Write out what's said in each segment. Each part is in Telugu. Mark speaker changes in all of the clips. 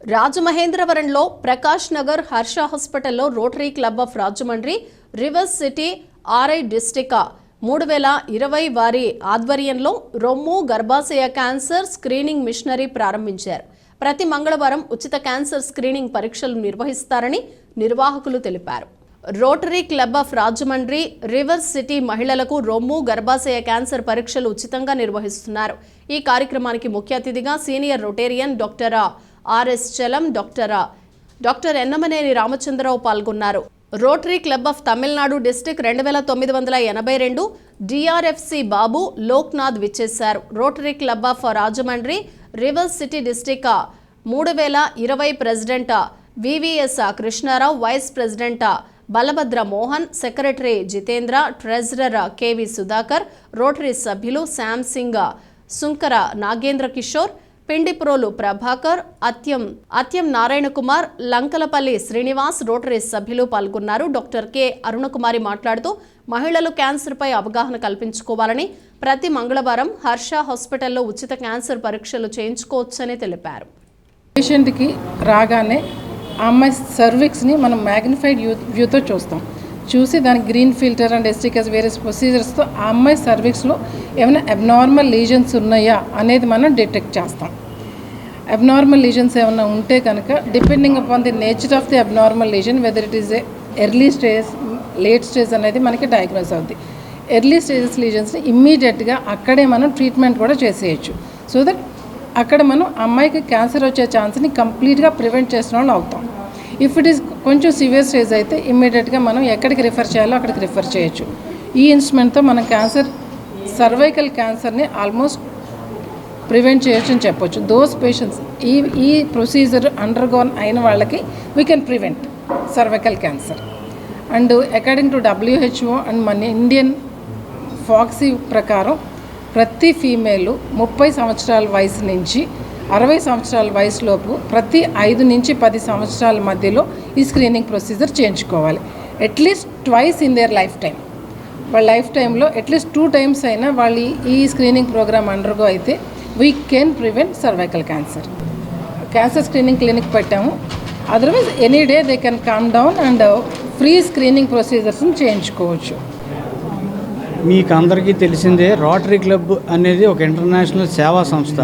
Speaker 1: రాజమహేంద్రవరంలో ప్రకాష్ నగర్ హర్ష హాస్పిటల్లో Rotary club of Rajahmundry rivers city RI డిస్టికా మూడు వేల ఇరవై వారి ఆధ్వర్యంలో రొమ్ము గర్భాశయ క్యాన్సర్ స్క్రీనింగ్ మిషనరీ ప్రారంభించారు. ప్రతి మంగళవారం ఉచిత క్యాన్సర్ స్క్రీనింగ్ పరీక్షలు నిర్వహిస్తారని నిర్వాహకులు తెలిపారు. Rotary club of Rajahmundry rivers city మహిళలకు రొమ్ము గర్భాశయ క్యాన్సర్ పరీక్షలు ఉచితంగా నిర్వహిస్తున్నారు. ఈ కార్యక్రమానికి ముఖ్య అతిథిగా senior Rotarian doctor RS Chalam doctor. Doctor ఎన్నమనేని Ramachandra Rao పాల్గొన్నారు. Rotary club of Tamil Nadu district రెండు వేల తొమ్మిది వందల ఎనభై రెండు డిఆర్ఎఫ్సి బాబు లోక్నాథ్ విచ్చేశారు. Rotary club of Rajahmundry rivers city district మూడు వేల ఇరవై president VVS Krishna Rao vice president Balabhadra Mohan secretary Jitendra treasurer KV Sudhakar Rotary సభ్యులు శామ్ సింగ్ సుంకర నాగేంద్ర కిషోర్ పిండిప్రోలు ప్రభాకర్ అత్యం అత్యం నారాయణ కుమార్ లంకలపల్లి శ్రీనివాస్ రోటరీ సభ్యులు పాల్గొన్నారు. Doctor K. అరుణకుమారి మాట్లాడుతూ మహిళలు క్యాన్సర్పై అవగాహన కల్పించుకోవాలని ప్రతి మంగళవారం హర్ష హాస్పిటల్లో ఉచిత క్యాన్సర్ పరీక్షలు చేయించుకోవచ్చని తెలిపారు.
Speaker 2: పేషెంట్కి రాగానే ఆ అమ్మాయి సర్విక్స్ని మనం మ్యాగ్నిఫైడ్ వ్యూ వ్యూతో చూస్తాం. చూసి దాని గ్రీన్ ఫిల్టర్ అండ్ ఎస్టికస్ వేరే ప్రొసీజర్స్తో ఆ అమ్మాయి సర్విక్స్లో ఏమైనా అబ్నార్మల్ లీజన్స్ ఉన్నాయా అనేది మనం డిటెక్ట్ చేస్తాం. అబ్నార్మల్ లీజన్స్ ఏమైనా ఉంటే కనుక depending upon the nature of the abnormal lesion whether it is a early stage late stage అనేది మనకి డయాగ్నోస్ అవుద్ది. ఎర్లీ స్టేజెస్ లీజన్స్ని ఇమ్మీడియట్గా అక్కడే మనం ట్రీట్మెంట్ కూడా చేసేయచ్చు. సో దట్ అక్కడ మనం అమ్మాయికి క్యాన్సర్ వచ్చే ఛాన్స్ని కంప్లీట్గా ప్రివెంట్ చేసిన వాళ్ళు అవుతాం. ఇఫ్ ఇట్ ఈస్ కొంచెం సివియర్ స్టేజ్ అయితే ఇమ్మీడియట్గా మనం ఎక్కడికి రిఫర్ చేయాలో అక్కడికి రిఫర్ చేయొచ్చు. ఈ ఇన్స్ట్రుమెంట్తో మనం క్యాన్సర్ సర్వైకల్ క్యాన్సర్ని ఆల్మోస్ట్ ప్రివెంట్ చేయొచ్చు అని చెప్పొచ్చు. దోస్ పేషెంట్స్ ఈ ఈ ప్రొసీజర్ అండర్గోన్ అయిన వాళ్ళకి we can prevent cervical cancer and according to WHO and మన ఇండియన్ ఫాక్సీ ప్రకారం ప్రతి ఫీమేల్ ముప్పై సంవత్సరాల వయసు నుంచి అరవై సంవత్సరాల వయసులోపు ప్రతి ఐదు నుంచి పది సంవత్సరాల మధ్యలో ఈ స్క్రీనింగ్ ప్రొసీజర్ చేయించుకోవాలి. At least twice in their life time వాళ్ళ లైఫ్ టైంలో అట్లీస్ట్ టూ టైమ్స్ అయినా వాళ్ళు ఈ- ఈ స్క్రీనింగ్ ప్రోగ్రామ్ అండర్గో అయితే we can prevent cervical cancer cancer screening clinic పెట్టాము. Otherwise any day they can come down and free screening ప్రొసీజర్స్ని చేయించుకోవచ్చు.
Speaker 3: మీకు అందరికీ తెలిసిందే రోటరీ క్లబ్ అనేది ఒక ఇంటర్నేషనల్ సేవా సంస్థ.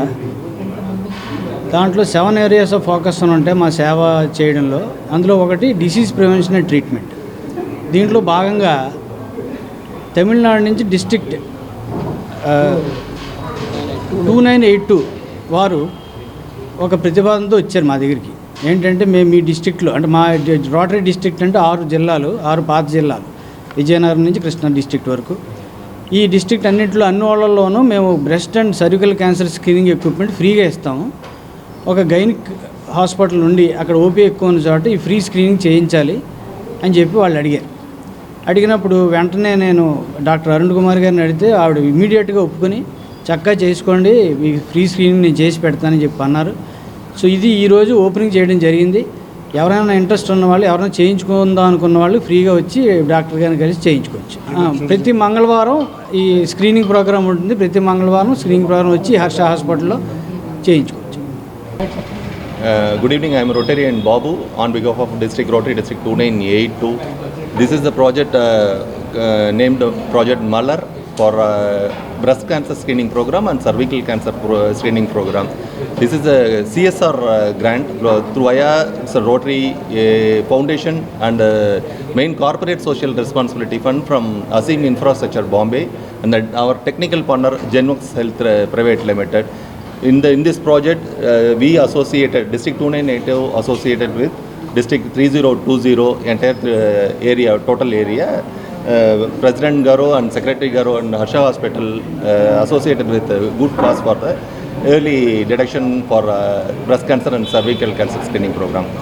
Speaker 3: దాంట్లో సెవెన్ ఏరియాస్ ఆఫ్ ఫోకస్ అని ఉంటాయి మా సేవ చేయడంలో. అందులో ఒకటి డిసీజ్ ప్రివెన్షన్ అండ్ ట్రీట్మెంట్ దీంట్లో భాగంగా తమిళనాడు నుంచి district two nine eight two వారు ఒక ప్రతిపాదనతో వచ్చారు మా దగ్గరికి. ఏంటంటే మేము మీ డిస్టిక్లో అంటే మా రోటరీ డిస్టిక్ట్ అంటే ఆరు జిల్లాలు ఆరు పాత జిల్లాలు. విజయనగరం నుంచి కృష్ణా డిస్ట్రిక్ట్ వరకు. ఈ డిస్ట్రిక్ట్ అన్నింటిలో అన్ని వాళ్ళల్లోనూ మేము breast and cervical cancer screening equipment ఫ్రీగా ఇస్తాము. ఒక గైనిక్ హాస్పిటల్ నుండి అక్కడ ఓపీ ఎక్కువ ఉన్న చోట ఈ ఫ్రీ స్క్రీనింగ్ చేయించాలి అని చెప్పి వాళ్ళు అడిగారు. అడిగినప్పుడు వెంటనే నేను డాక్టర్ అరుణ్ కుమార్ గారిని అడిగితే ఆవిడ ఇమీడియట్గా ఒప్పుకొని చక్కగా చేసుకోండి మీకు ఫ్రీ స్క్రీనింగ్ నేను చేసి పెడతానని చెప్పి అన్నారు. సో ఇది ఈరోజు ఓపెనింగ్ చేయడం జరిగింది. ఎవరైనా ఇంట్రెస్ట్ ఉన్న వాళ్ళు ఎవరైనా చేయించుకుందాం అనుకున్న వాళ్ళు ఫ్రీగా వచ్చి డాక్టర్ గారిని కలిసి చేయించుకోవచ్చు. ప్రతి మంగళవారం ఈ స్క్రీనింగ్ ప్రోగ్రామ్ ఉంటుంది. ప్రతి మంగళవారం స్క్రీనింగ్ ప్రోగ్రామ్ వచ్చి హర్ష హాస్పిటల్లో చేయించుకోవచ్చు.
Speaker 4: Good evening I'm Rotary and Babu on behalf of district Rotary district two nine eight two this is the project named project Malar for uh, breast cancer screening program and cervical cancer pro- screening program. This is a CSR uh, grant uh, through it's a Rotary uh, Foundation and uh, main corporate social responsibility fund from Asim Infrastructure Bombay and our technical partner Genworx Health uh, Private Limited. In the in this project, uh, we associated district 2982 associated with district 3020 entire uh, area total area. Uh, President Garo and Secretary Garo and Harsha Hospital uh, associated with uh, good cause for the early detection for breast cancer and cervical cancer screening program.